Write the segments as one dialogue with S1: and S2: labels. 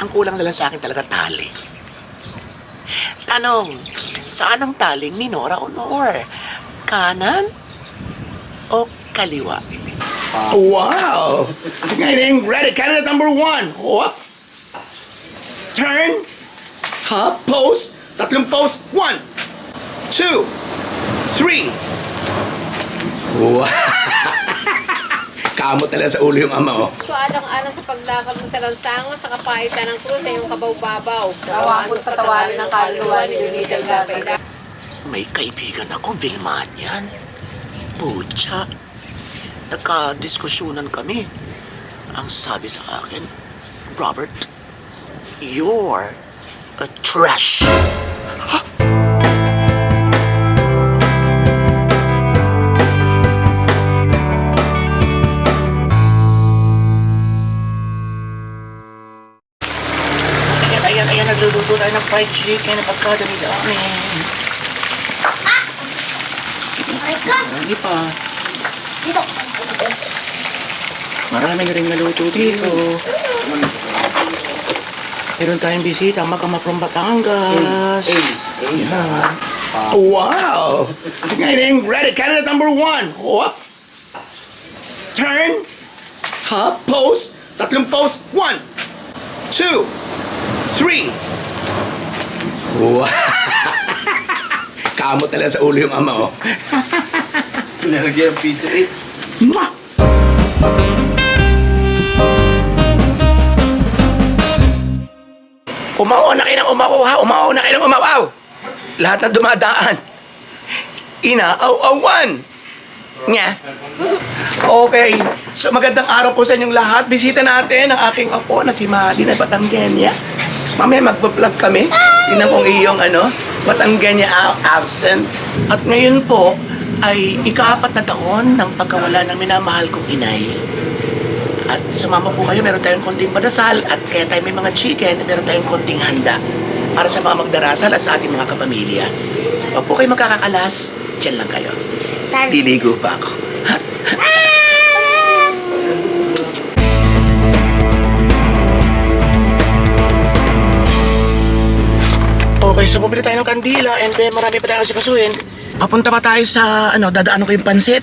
S1: Ang kulang na lang sa akin talaga tali. Tanong, saan ang taling ni Nora Honor? Kanan o kaliwa?
S2: Wow! Getting ready. Candidate number one. Whoop. Turn. Hop. Post. Tatlong post. One. Two. Three. Wow! Kamot talaga sa ulo yung ama, oh.
S3: So, alang-alang sa paglakad mo sa lansangan sa kapaitan ng krus ay yung kabaw-babaw.
S4: Tawaan mo't patawarin ang kaluluwa ni Donita Gapay.
S1: May kaibigan ako, Vilmanian. Pucha. Nagka-diskusyonan kami. Ang sabi sa akin, Robert, you're a trash. Nagluluto tayo ng fried chicken na pagkadami-dami. Marami pa. Marami na rin naluto dito. Meron tayong bisita, magkama from Batangas. Ayan.
S2: Wow! Getting ready. Candidate number one. Whoop. Turn. Hop. Post. Tatlong post. One. Two. Three. Wow! Kamot talaga sa ulo yung ama, oh.
S5: Nalagyan ng piso eh.
S2: Mwah!
S1: Umao na kayo ng umao, ha? Umao na kayo ng umawaw. Lahat na dumadaan. Inaaw-awan. Nga. Okay. So magandang araw po sa inyong lahat. Bisita natin ang aking apo na si Madi na Batanggenya. Mamaya magpa-vlog kami. Tingnan kong iyong ano, Batanggenya a- accent. At ngayon po ay ikaapat na taon ng pagkawala ng minamahal kong inay. At sumama po kayo, meron tayong konting padasal at kaya tayo may mga chicken, meron tayong konting handa para sa mga magdarasal at sa ating mga kapamilya. Huwag po kayo magkakakalas, dyan lang kayo. Liligo pa ako. Okay, so bumili tayo ng kandila and then marami pa tayong sikasuhin. Papunta pa tayo sa, ano, dadaanan ko yung pansit.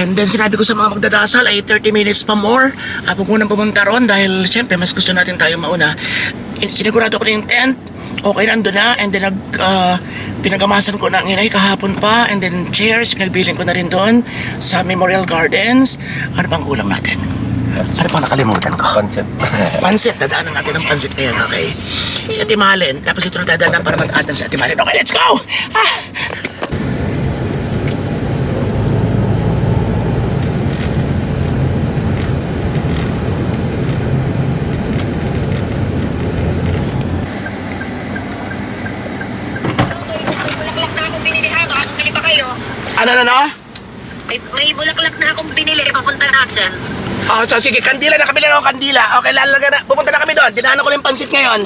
S1: And then sinabi ko sa mga magdadasal ay 30 minutes pa more. Ako munang pumunta ron dahil siyempre mas gusto natin tayo mauna. Eh, Sinigurado ko na yung tent. Okay, nando na. And then nag, ah, pinagamasan ko na ang inay kahapon pa. And then chairs, pinagbiling ko na rin doon sa Memorial Gardens. Ano pang kulang natin? Ano pang nakalimutan ko?
S5: Concept.
S1: Pansit, dadaanan natin ng pansit ngayon, okay? Si Ate Malen, tapos ito na dadaanan para mag-adan si Ate Malen. Okay, let's go! Ah!
S6: May bulaklak na akong binili ha, baka bumili pa kayo.
S1: Ano, ano, ano?
S6: May, may bulaklak na akong binili, papunta na dyan.
S1: Oh, so sige, kandila na kabila na ako kandila. Okay, lalaga na. Pupunta na kami doon. Dinaanan ko na yung pansit ngayon.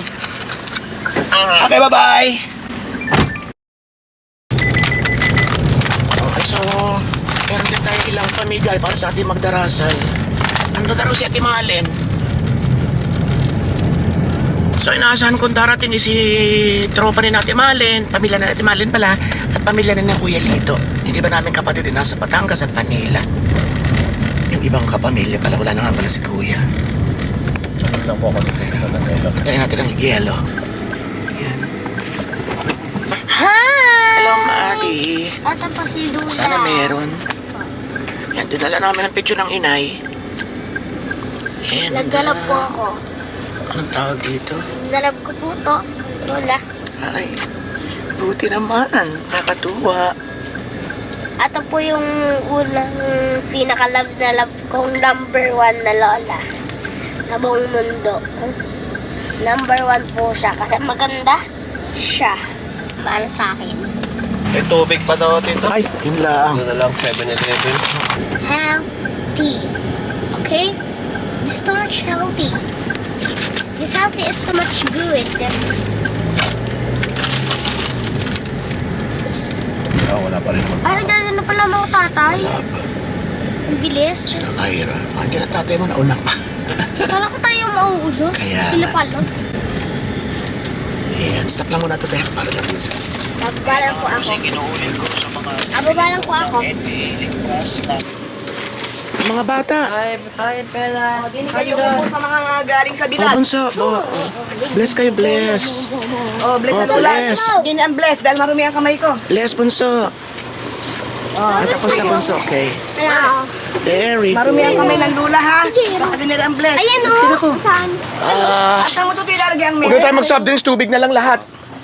S6: Ah,
S1: Okay, bye-bye! Okay, so, meron din tayo ilang pamigay para sa ating magdarasal. Ano na si Ate Malen? So, inaasahan kong darating is si tropa ni Ate Malen, pamilya ni Ate Malen pala, at pamilya ni Kuya Lito. Hindi ba namin kapatid din nasa Batangas at Manila? Yung ibang kapamilya pala, wala na nga pala si Kuya.
S5: Sakit lang po ako dito sa Nandelo.
S1: Patayin natin ang yelo.
S4: Hi!
S1: Hello, Madi.
S4: Ito pa si Luna.
S1: Sana meron. Yan, dinala namin ang picture ng inay. And,
S4: Nagdalab po
S1: ah,
S4: ako.
S1: Anong tawag dito?
S4: Nagdalab ko po to. Lola.
S1: Ay, buti naman. Nakatuwa.
S4: Ito po yung unang pinaka-love na love kong number one na lola. Sa buong mundo. Number one po siya kasi maganda siya. Para sa akin.
S5: May tubig pa daw dito.
S1: Ay, yun lang.
S5: Ano na lang, 7-Eleven.
S4: Healthy. Okay? Too much healthy. This healthy is so much good.
S5: Ah, wala pa rin.
S4: Ay, dahil na pala mga tatay. Ang bilis.
S1: Sino Ira? Andiyan ang tatay mo na una pa.
S4: Kala ko tayo mauulo.
S1: Kaya
S4: Sila pala.
S1: Ayan, stop lang muna ito dahil para lang minsan.
S4: Bababa lang po ako. Bababa lang po ako.
S1: Mga bata.
S3: Ay, ay, pela.
S7: Kayo po sa mga galing sa
S1: Oh,
S7: bilat.
S1: bunso. Oh, oh. Bless kayo, bless.
S7: Oh, bless
S1: Oh,
S7: na ulan.
S1: bless.
S7: Hindi na ang bless dahil marumi ang kamay ko.
S1: Bless, bunso. Ah, tapos na, bunso. Okay.
S4: Ano?
S1: Very
S7: Marumi ang
S1: good.
S7: kamay ng lula ha. Baka din ang bless.
S4: Ayan o. Saan?
S1: Ah,
S7: At ang mututi ilalagay ang
S1: huwag na tayo drinks. Tubig na lang lahat.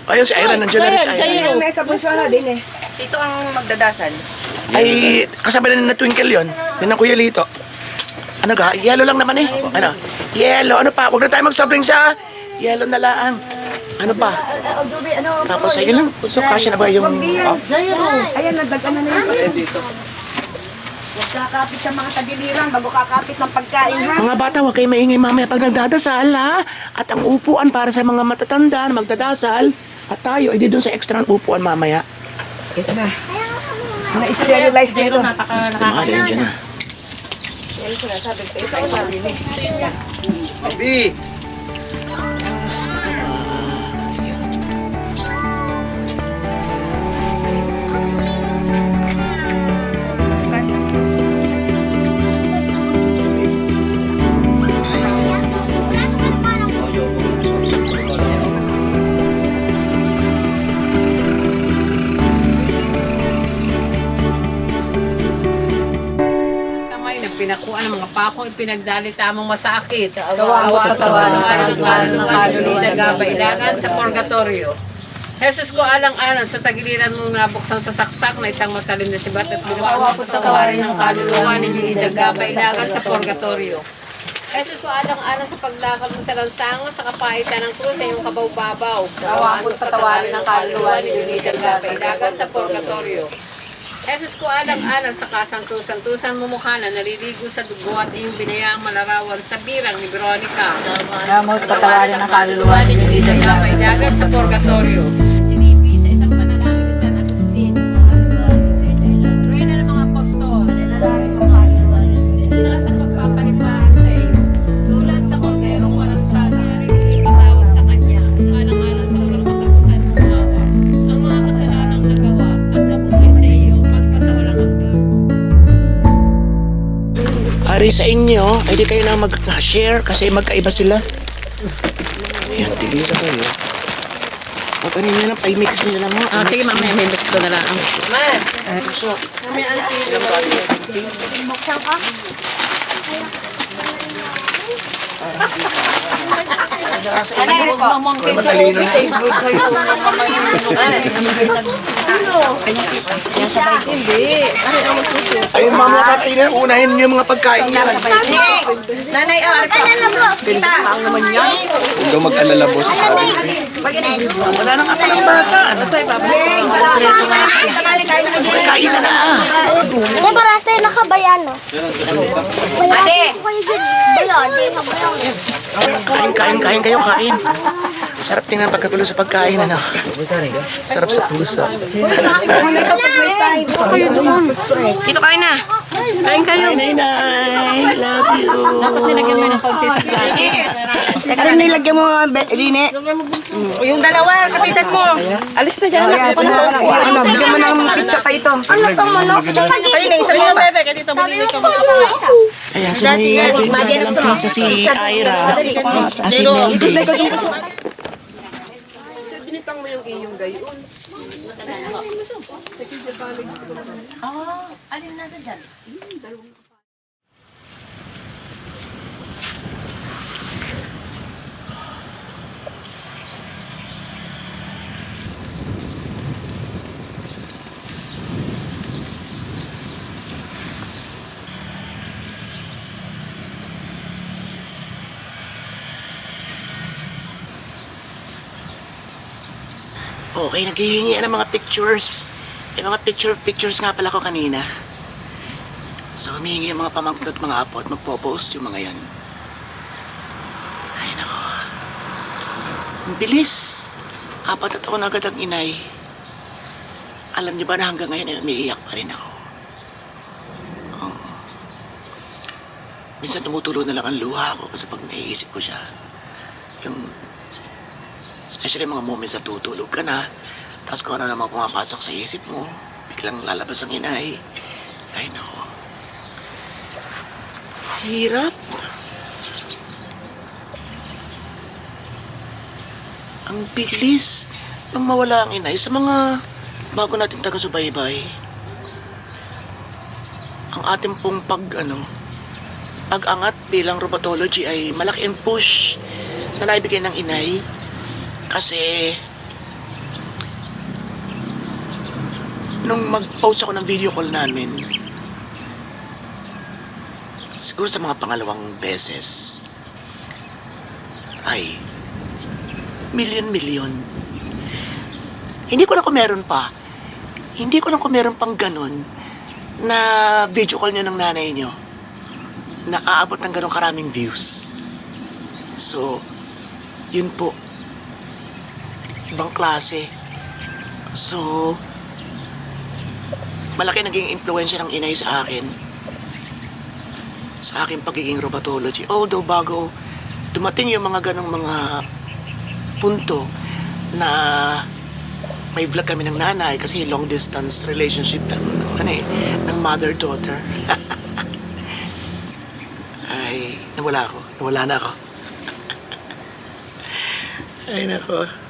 S1: Ayun, si Ira. Nandiyan na rin si Ira.
S7: Ang mesa po siya din eh.
S8: Ito ang magdadasal.
S1: Ay, kasama na na Twinkle yun. Yun ang Kuya Lito. Ano ga? Yellow lang naman eh. Ano? Yellow. Ano pa? Huwag na tayo mag-soft drinks ha. Yellow na lang. Ano pa? Tapos ayun lang. So, kasya na ba yung... Oh.
S7: Ayan, nagdagan na na yun. Huwag kakapit sa mga tagiliran bago kakapit ng pagkain ha.
S1: Mga bata, huwag kayo maingay mamaya pag nagdadasal, ha? At ang upuan para sa mga matatanda na magdadasal, at tayo, hindi doon sa extra ng upuan mamaya.
S7: Ito na. Na-sterilize dito.
S1: Mga rin dyan, ha?
S3: Kamay na pinakuan ng mga pakong ipinagdalita mong masakit.
S7: Kawawa, patawarin sa
S3: ng kaluluwa ni Lolita Gaba ilagan sa purgatorio. Jesus ko alang-alang sa tagiliran mong nabuksan sa saksak na isang matalim na sibat at binuwa mo patawarin ng kaluluwa ni Lolita Gaba ilagan sa purgatorio. Jesus ko alang-alang sa paglakad mo sa lansangan sa kapaitan ng krus sa iyong kabaw-babaw. Kawawa mo patawarin ng kaluluwa ni Lolita Gaba ilagan sa purgatorio. Jesus ko alang-alang sa kasantusan-tusan mo mukha na naliligo sa dugo at iyong binayaang malarawan sa birang ni Veronica.
S7: Namot patawarin ng kaluluwa
S3: ni Lolita Gabay dagat sa purgatorio.
S1: Ari sa inyo, ay di kayo na mag-share kasi magkaiba sila. Ayan, tigisa kayo. O kanina lang, ay-mix nyo na lang mo.
S8: Ah, sige mamaya, may mix ko na lang.
S4: Buksan ko.
S3: Ano yung mamang kayo? Favorite ko yung mamang
S1: Ayun, mamaya kakainin. Unahin nyo yung mga pagkain nyo.
S8: Nanay, ah,
S4: Ano po? Kita.
S1: Huwag daw mag-alala po sa sabi. Wala nang ako ng bata. Ano tayo, babalik? Pagkain na na.
S4: Hindi, para sa nakabayan, no? Ate!
S1: Kain, kain, kain kayo, kain. Sarap tingnan pagkagulo sa pagkain, ano? Sarap sa puso.
S8: Dito kain na.
S1: Kain kayo. Kain, Nay. Love you.
S3: Dapat nilagyan mo ng kaunti sa plato.
S7: Ano nilagyan mo mga be- Rine? Yung dalawa, kapitan mo. Alis na dyan. Ako na upuan. Ano, bigyan mo ng pizza pa ito.
S4: Ano to, manok? Spaghetti.
S7: Ayun na, isa rin yung bebe. Kaya dito,
S4: Sabi mo po ako isa.
S1: Ayan, si May bigyan na lang pizza si Ira. Ah, si Meldy. Okay, naghihingi ng mga pictures. May mga picture pictures nga pala ko kanina. So, humihingi yung mga pamangkin at mga apo at magpo-post yung mga yan. Ay, nako. Ang bilis. Apat na taon agad ang inay. Alam niyo ba na hanggang ngayon ay umiiyak pa rin ako. Oh. minsan tumutulo na lang ang luha ko kasi pag naiisip ko siya, especially mga moments na tutulog ka na, tapos kung ano naman pumapasok sa isip mo, biglang lalabas ang inay. Ay, nako. Hirap. Ang bilis nung mawala ang inay sa mga bago natin taga-subaybay. Ang ating pong pag, ano, pag-angat bilang robotology ay malaki ang push na naibigay ng inay kasi nung mag-post ako ng video call namin siguro sa mga pangalawang beses ay milyon-milyon. Hindi ko na kung meron pa. Hindi ko na kung meron pang ganun na video call nyo ng nanay nyo na aabot ng ganong karaming views. So, yun po. Ibang klase. So, malaki naging impluensya ng inay sa akin. Sa aking pagiging robotology. Although bago dumating yung mga ganong mga punto na may vlog kami ng nanay kasi long distance relationship ng, ano eh, ng mother-daughter. Ay, nawala ako. Nawala na ako. Ay, nako.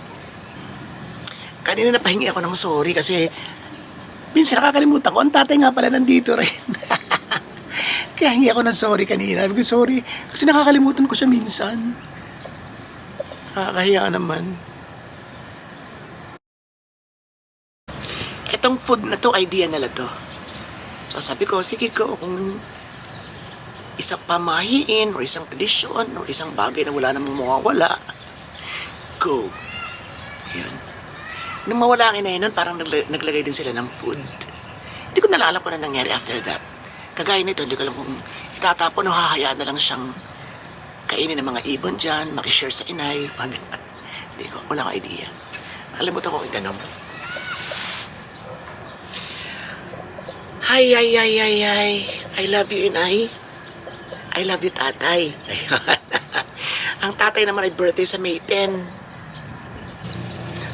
S1: Kanina napahingi ako ng sorry kasi minsan nakakalimutan ko, ang tatay nga pala nandito rin. Kaya hingi ako ng sorry kanina. Sabi ko, sorry. Kasi nakakalimutan ko siya minsan. Nakakahiya naman. Etong food na to, idea nila to. So sabi ko, sige ko, kung isang pamahiin o isang tradisyon o isang bagay na wala namang mawawala, go. Yun. Nung mawala ang inay nun, parang nagla- naglagay din sila ng food. Hindi ko nalala kung ano nangyari after that. Kagaya nito, hindi ko alam kung itatapon o hahayaan na lang siyang kainin ng mga ibon dyan, makishare sa inay, ganun. Hindi ko, wala akong idea. Nakalimutan ko itanong. Hi, ay, ay, ay, ay. I love you, inay. I love you, tatay. Ayan. Ang tatay naman ay birthday sa May 10.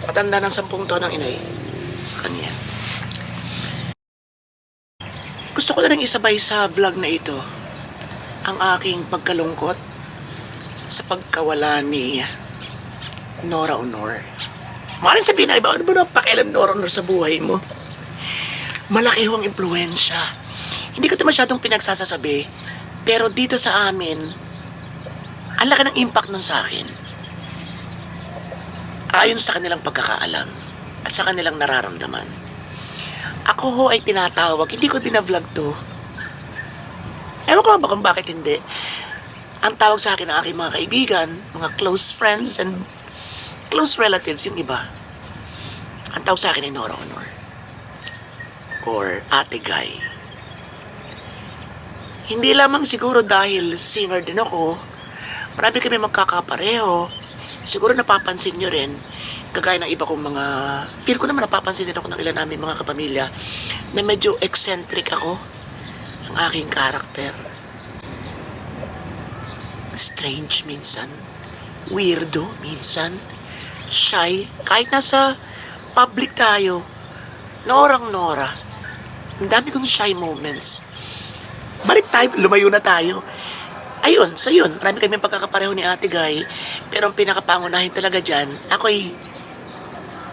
S1: Patanda ng sampung taon ang inay sa kanya. Gusto ko na rin isabay sa vlog na ito ang aking pagkalungkot sa pagkawala ni Nora Honor. Maaaring sabihin na iba, ano ba na pakialam Nora Honor sa buhay mo? Malaki ho ang impluensya. Hindi ko ito masyadong pinagsasasabi, pero dito sa amin, ang laki ng impact nun sa akin. Ayon sa kanilang pagkakaalam at sa kanilang nararamdaman. Ako ho ay tinatawag, hindi ko binavlog to. Ewan ko ba kung bakit hindi. Ang tawag sa akin ng aking mga kaibigan, mga close friends and close relatives, yung iba. Ang tawag sa akin ay Nora Honor. Or Ate Guy. Hindi lamang siguro dahil singer din ako, marami kami magkakapareho. Siguro napapansin nyo rin, kagaya ng iba kong mga, feel ko naman napapansin din ako ng ilan namin mga kapamilya, na medyo eccentric ako ang aking karakter. Strange minsan, weirdo minsan, shy, kahit nasa public tayo, norang nora. Ang dami kong shy moments. Balik tayo, lumayo na tayo. Ayun, so yun, marami kami pagkakapareho ni Ate Guy. Pero ang pinakapangunahin talaga dyan, ako'y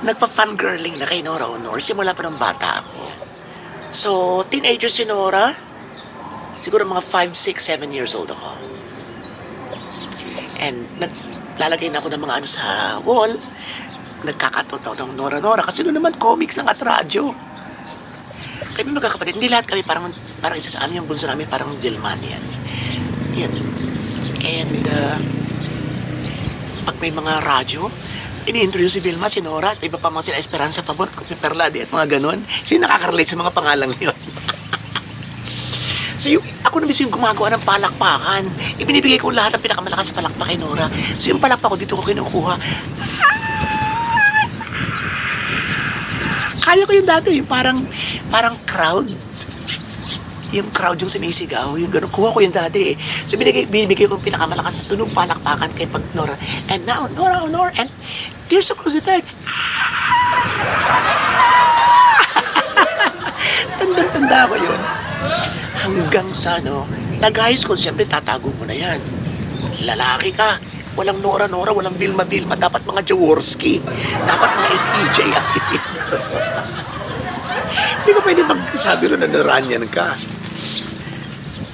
S1: nagpa-fangirling na kay Nora Honor simula pa ng bata ako. So, teenager si Nora, siguro mga 5, 6, 7 years old ako. And naglalagay na ako ng mga ano sa wall, nagkakatoto ng Nora Nora kasi doon naman comics ng at radyo. Kami magkakapatid, hindi lahat kami parang, parang isa sa amin, yung bunso namin parang Dilman yan. And, uh, pag may mga radyo, ini-introduce si Vilma, si Nora, at iba pa mga sila Esperanza Pabor, Kopi Perlade, at mga ganon. Sino nakaka-relate sa mga pangalang yun? so, yung, ako na mismo yung gumagawa ng palakpakan. Ibinibigay ko lahat ng pinakamalakas sa palakpak kay Nora. So, yung palakpak ko, dito ko kinukuha. Kaya ko yung dati, yung parang, parang crowd. Yung crowd yung sumisigaw, yung gano'n. Kuha ko yung dati eh. So binigay, binibigay ko yung pinakamalakas sa tunog palakpakan kay pag Nora. And now, Nora Honor and Tears of Cruz the Third. Tandang-tanda ko yun. Hanggang sa no, nag-high school, siyempre tatago mo na yan. Lalaki ka. Walang Nora-Nora, walang Vilma-Vilma. Dapat mga Jaworski. Dapat mga ang Hindi ko pwede magsabi ron na naranyan ka.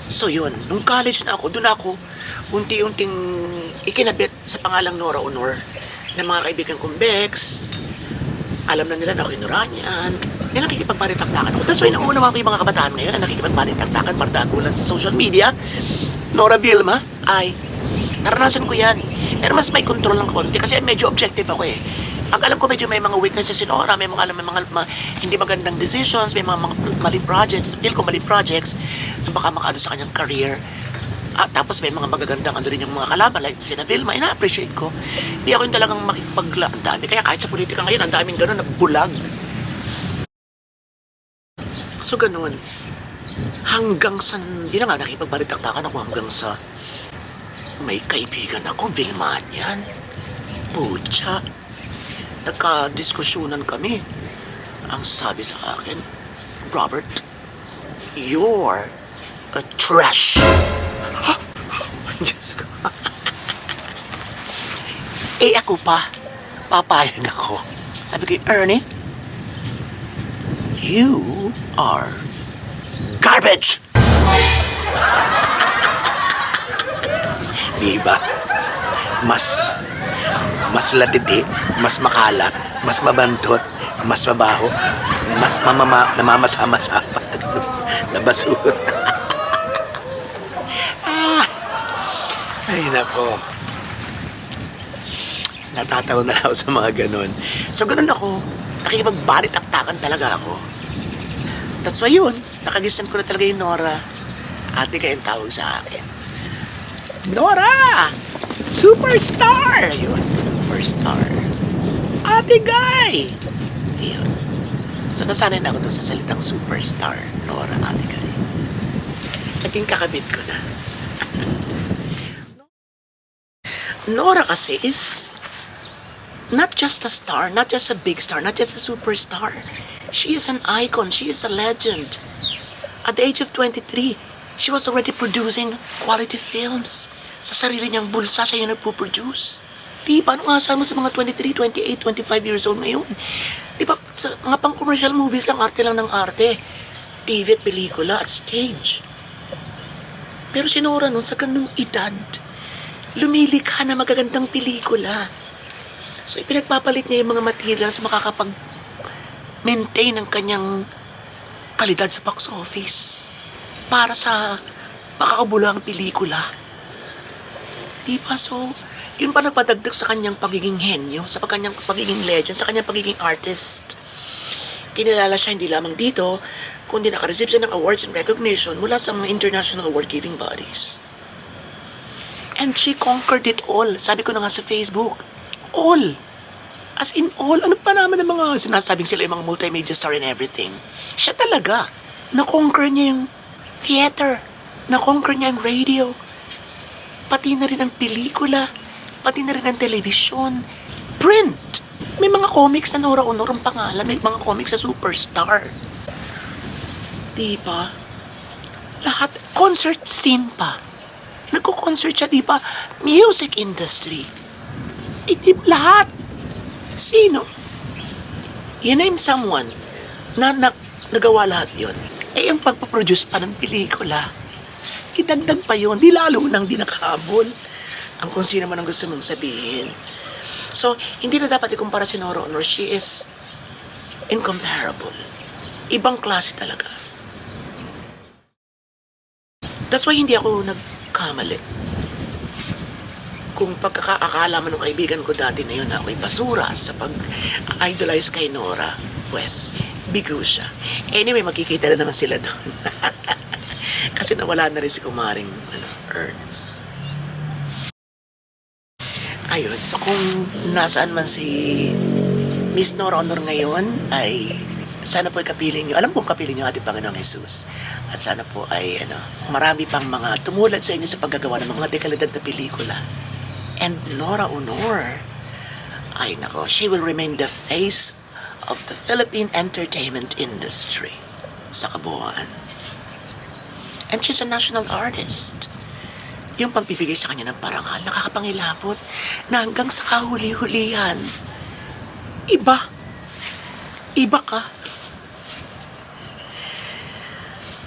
S1: So yun, nung college na ako, doon ako unti-unting ikinabit sa pangalang Nora Honor ng mga kaibigan kong Bex. Alam na nila na ako inuranyan. Hindi nakikipagparitaktakan ako. That's why naunawaan ko yung mga kabataan ngayon na nakikipagparitaktakan, pardagulan sa social media. Nora Vilma, ay, naranasan ko yan. Pero mas may control ng konti kasi medyo objective ako eh. Ang alam ko medyo may mga weaknesses si Nora, may mga alam may mga, mga hindi magandang decisions, may mga, mga mali projects, feel ko mali projects baka makaano sa kanyang career. At tapos may mga magagandang ano rin yung mga kalaban like si Vilma, ina-appreciate ko. Hindi ako yung talagang makikipagla. Ang dami. Kaya kahit sa politika ngayon, ang daming gano'n na bulag. So ganun. Hanggang sa, yun nga, nakipagbalitaktakan ako hanggang sa may kaibigan ako, Vilman yan. Pucha. Nagka-diskusyonan kami. Ang sabi sa akin, Robert, you're a trash. Diyos ko. eh ako pa, papayag ako. Sabi ko, Ernie, you are garbage. Diba? Mas, mas latiti, mas makalat, mas mabantot, mas mabaho, mas mamama, namamasa-masa pa. Ah, Ay, nako. Natatawa na ako sa mga ganun. So, ganun ako. Nakikipagbalit-taktakan talaga ako. That's why yun. Nakagisan ko na talaga yung Nora. Ate kayong tawag sa akin. Nora! Superstar! Yun, superstar. Ate Guy! Yun. So, nasanay na ako dun sa salitang superstar. Nora, Ate Guy. Naging kakabit ko na. Nora kasi is not just a star, not just a big star, not just a superstar. She is an icon. She is a legend. At the age of 23, she was already producing quality films. Sa sarili niyang bulsa, siya yung nagpo-produce. Di ba, anong asa mo sa mga 23, 28, 25 years old ngayon? Di ba, sa mga pang-commercial movies lang, arte lang ng arte. TV at pelikula at stage. Pero si Nora nun, sa ganung edad, lumilikha na magagandang pelikula. So, ipinagpapalit niya yung mga materials makakapag maintain ang kanyang kalidad sa box office para sa makakabulang pelikula. Diba? So, yun pa nagpadagdag sa kanyang pagiging henyo, sa kanyang pagiging legend, sa kanyang pagiging artist. Kinilala siya hindi lamang dito, kundi nakareceive siya ng awards and recognition mula sa mga international award-giving bodies. And she conquered it all. Sabi ko na nga sa Facebook. All. As in all. Ano pa naman ang mga sinasabing sila yung mga multimedia star and everything? Siya talaga. Na-conquer niya yung theater. Na-conquer niya yung radio. Pati na rin ang pelikula. Pati na rin ang television. Print. May mga comics na Nora Honor ang pangalan. May mga comics sa Superstar. Diba? Lahat. Concert scene pa. Nagko-concert siya, di ba? Music industry. Di, lahat. Sino? You name someone na, na nagawa lahat yon. Eh, yung pagpaproduce pa ng pelikula, idagdag pa yon. Di lalo nang di nakahabol. Ang kung sino man ang gusto mong sabihin. So, hindi na dapat ikumpara si Nora Honor. She is incomparable. Ibang klase talaga. That's why hindi ako nagkamali. Kung pagkakaakala mo ng kaibigan ko dati na yun na ako'y basura sa pag-idolize kay Nora, pues, bigo siya. Anyway, makikita na naman sila doon. Kasi nawala na rin si kumaring ano, Ernest. Ayun, so kung nasaan man si Miss Nora Honor ngayon ay Sana po ay kapiling nyo. Alam kong kapiling nyo ating Panginoong Jesus. At sana po ay ano, marami pang mga tumulad sa inyo sa paggagawa ng mga dekalidad na pelikula. And Nora Honor, ay nako, she will remain the face of the Philippine entertainment industry sa kabuuan. And she's a national artist. Yung pagbibigay sa kanya ng parangal, nakakapangilabot na hanggang sa kahuli-hulihan. Iba. Iba ka.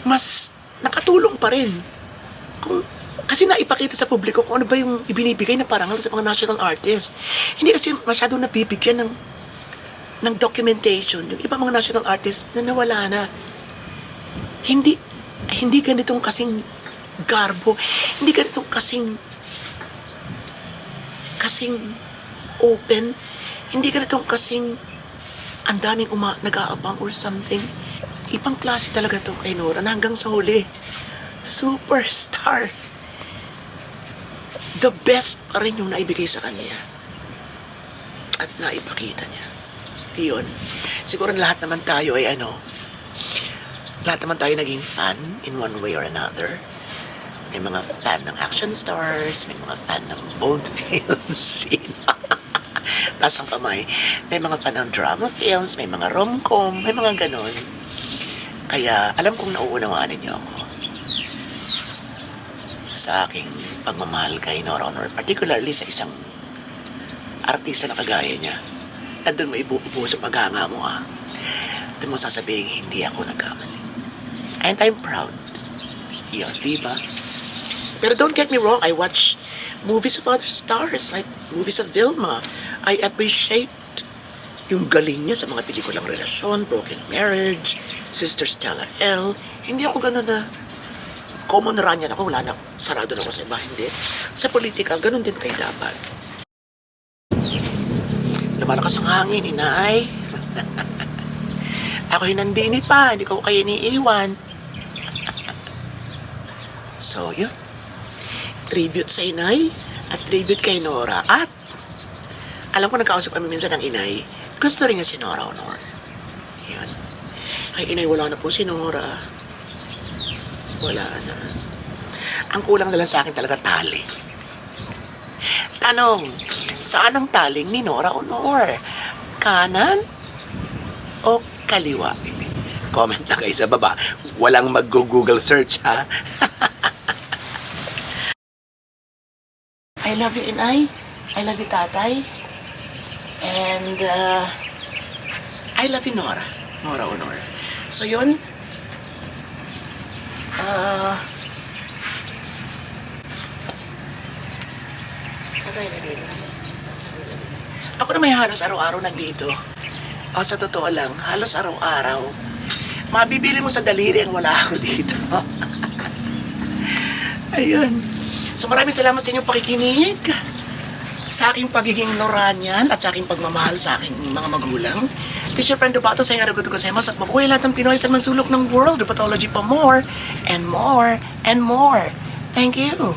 S1: Mas nakatulong pa rin. Kung, kasi naipakita sa publiko kung ano ba yung ibinibigay na parangal sa mga national artists. Hindi kasi masyado nabibigyan ng ng documentation yung ibang mga national artists na nawala na. Hindi hindi ganitong kasing garbo, hindi ganitong kasing kasing open, hindi ganitong kasing ang daming uma, nag-aabang or something. Ibang klase talaga to kay Nora na hanggang sa huli. Superstar. The best pa rin yung naibigay sa kanya. At naipakita niya. Iyon. Siguro lahat naman tayo ay ano, lahat naman tayo naging fan in one way or another. May mga fan ng action stars, may mga fan ng bold films. Taas ang kamay. May mga fan ng drama films, may mga rom-com, may mga ganon. Kaya alam kong nauunawaan ninyo ako sa aking pagmamahal kay Nora Honor, particularly sa isang artista na kagaya niya. Na doon mo ibubuo sa paghanga mo ah. Doon mo sasabihin, hindi ako nagkamali. And I'm proud. Yun, di ba? Pero don't get me wrong, I watch movies of other stars, like movies of Vilma. I appreciate yung galing niya sa mga pelikulang relasyon, Broken Marriage, Sister Stella L. Hindi ako ganun na common run yan ako, wala na, sarado na ako sa iba, hindi. Sa politika, ganun din kayo dapat. Lumalakas ang hangin, inay. ako hinandini pa, hindi ko kayo iniiwan. So, yun. Tribute sa inay at tribute kay Nora. At, alam ko nagkausap kami minsan ng inay, gusto rin niya si Nora Honor. Yun. Ay, inay, wala na po si Nora. Wala na. Ang kulang na sa akin talaga tali. Tanong, saan ang taling ni Nora Honor? Kanan o kaliwa? Comment na kayo sa baba. Walang mag-google search, ha? I love you, Inay. I love you, Tatay. And, uh, I love you, Nora. Nora Honor. So, yun. Ah... Ako na may halos araw-araw nandito. O sa totoo lang, halos araw-araw. Mabibili mo sa daliri ang wala ako dito. Ayun. So maraming salamat sa inyong pakikinig. Sa aking pagiging Noranian at sa aking pagmamahal sa aking mga magulang. This is your friend Dubato sa Harago Gozemos at mabuhay lahat ng Pinoy sa mansulok ng world. Rheumatology pa more and more and more. Thank you.